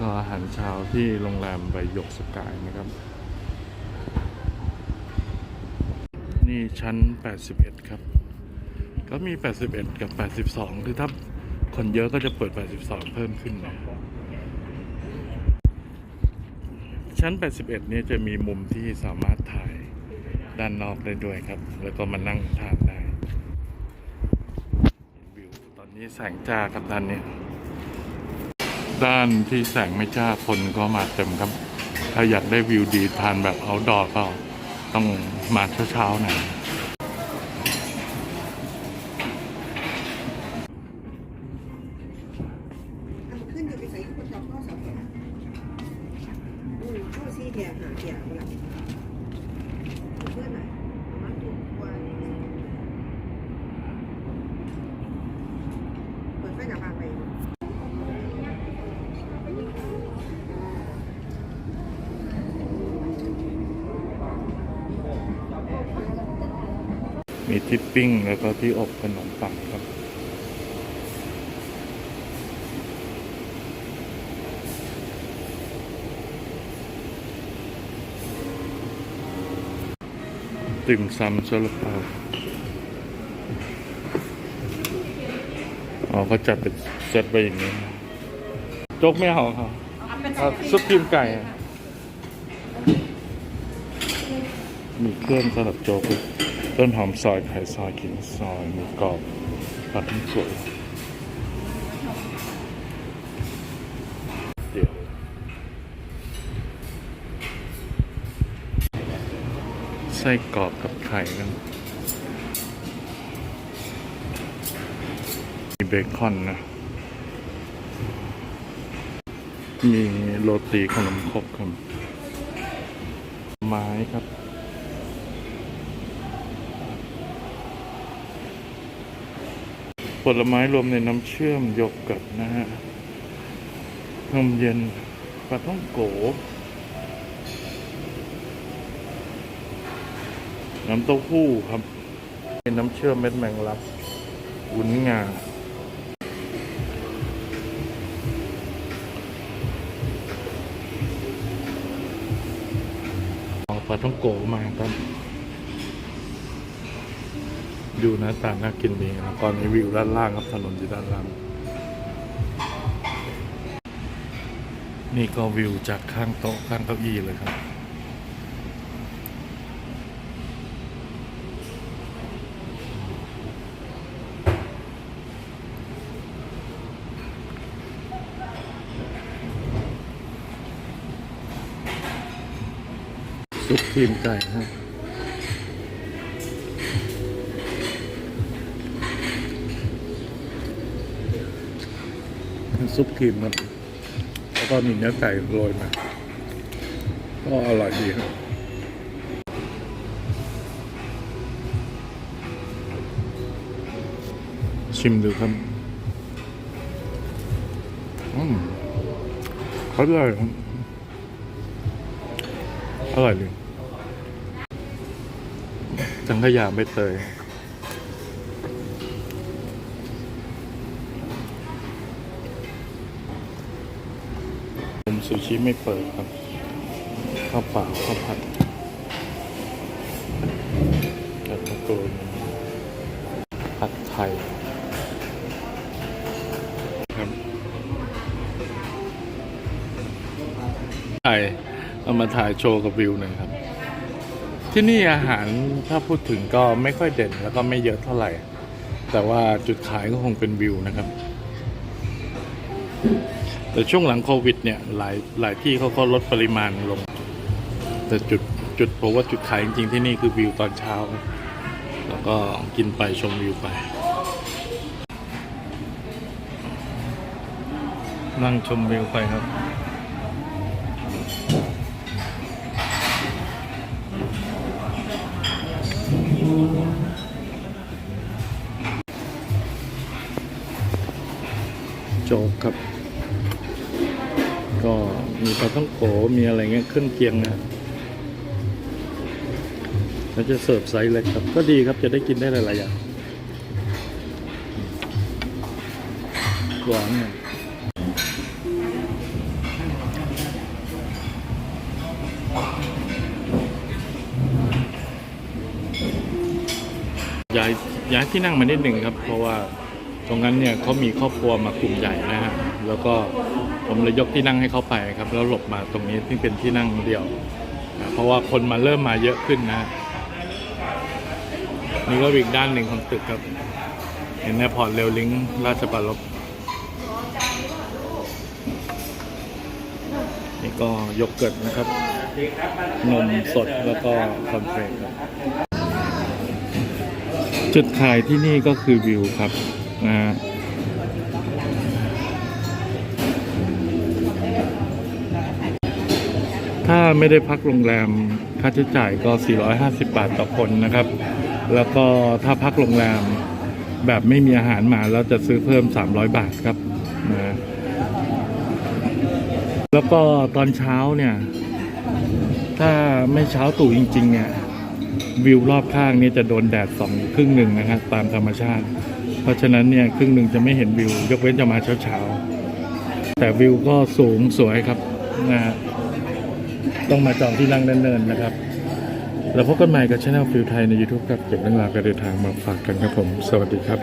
ก็อาหารเช้าที่โรงแรมใบหยกสกายนะครับ นี่ชั้น 81 ครับ ก็มี 81 กับ 82 คือถ้าคนเยอะก็จะเปิด 82 เพิ่มขึ้นนะชั้น 81 เนี่ยจะมีมุมที่สามารถถ่ายด้านนอกได้ด้วยครับ แล้วก็มานั่งทานได้วิวตอนนี้แสงจ้าครับด้านเนี้ย ด้านที่แสงไม่จ้าคนก็มาเต็มครับ ถ้าอยากได้วิวดีทานแบบเอาดอก็ต้องมาเช้าๆหน่อย อันขึ้นอยู่ไปใส่คนจับข้อสอบแถวอืมข้อสี่แถวหาแถวละเพื่อนอะมันถูกกว่าเปิดไฟหน้าบ้านไป มีที่ปิ้งแล้วก็ที่อบขนมปังครับ ติ่มซำซาลาเปาอ๋อก็จัดเป็นเซตไปอย่างนี้นะโจ๊กไม่เอาครับเอาซุปครีมไก่อะมีเครื่องสำหรับโจ๊กด้วย ต้นหอมซอยไข่ซอยขิงซอยหมูกรอบผัดทั้งสวยเดี๋ยวไส้กรอบกับไข่กันมีเบคอนนะ มีโรตีขนมครกครับไม้ครับ ผลไม้รวมในน้ำเชื่อมยกกิร์ตนะฮะนมเย็นปลาท่องโก น้ำเต้าหู้ครับ เป็นน้ำเชื่อมเม็ดแมงลับวุ้นงาเอาปลาท่องโกมาครับ ดูน้าตาน่ากินดีนะตอนนี้วิวด้านล่างครับถนนอยู่ด้านล่าง นี่ก็วิวจากข้างโต๊ะข้างเก้าอี้เลยครับซุปครีมไก่ครับ ซุปครีมครับแล้วก็มีเนื้อไก่โรยมาก็อร่อยดีครับชิมดูครับอืมอร่อยอร่อยเลยจังขยาไม่เตย ซูชิไม่เปิดครับ ข้าวเปล่าข้าวผัดกัดมะกรูดผัดไทยครับถ่ายเอามาถ่ายโชว์กับวิวหน่อยครับ ที่นี่อาหารถ้าพูดถึงก็ไม่ค่อยเด่นแล้วก็ไม่เยอะเท่าไหร่ แต่ว่าจุดขายก็คงเป็นวิวนะครับ แต่ช่วงหลังโควิดเนี่ยหลายหลายที่เขาก็ลดปริมาณลง แต่จุดจุดผมว่าจุดขายจริงๆที่นี่คือวิวตอนเช้า แล้วก็กินไปชมวิวไป นั่งชมวิวไปครับโจ๊กครับ็มีปลาท้องโขมีอะไรเงี้ยเครื่องเคียงนะแล้วจะเสิร์ฟไซส์เล็กครับ ก็ดีครับจะได้กินได้หลายๆอย่างหวานเนี่ยย้ายย้ายที่นั่งมานิดหนึ่งครับ เพราะว่าตรงนั้นเนี่ยเขามีครอบครัวมากลุ่มใหญ่นะฮะแล้วก็ ผมเลยยกที่นั่งให้เขาไปครับ แล้วหลบมาตรงนี้ที่เป็นที่นั่งเดียวนะเพราะว่าคนมาเริ่มมาเยอะขึ้นนะ นี่ก็อีกด้านหนึ่งของตึกครับ เห็นแอร์พอร์ตเรลลิงราชบัลลบนี่ก็ยกเกิดนะครับ นมสดแล้วก็คอนเฟรครับ จุดขายที่นี่ก็คือวิวครับนะฮะ ถ้าไม่ได้พักโรงแรมค่าใช้จ่ายก็ 450 บาทต่อคนนะครับ แล้วก็ถ้าพักโรงแรมแบบไม่มีอาหารมาแล้วจะซื้อเพิ่ม 300 บาทครับนะแล้วก็ตอนเช้าเนี่ย ถ้าไม่เช้าตู่จริง ๆ เนี่ย วิวรอบข้างนี่จะโดนแดดสองครึ่งหนึ่งนะครับตามธรรมชาติ เพราะฉะนั้นเนี่ยครึ่งหนึ่งจะไม่เห็นวิว ยกเว้นจะมาเช้าๆแต่วิวก็สูงสวยครับนะฮะ ต้องมาจองที่นั่งเนินๆนะครับ แล้วพบกันใหม่กับช anel ฟิลไทยใน YouTube ครับเก็บเรื่องราวการเดินทางมาฝากกันครับผม สวัสดีครับ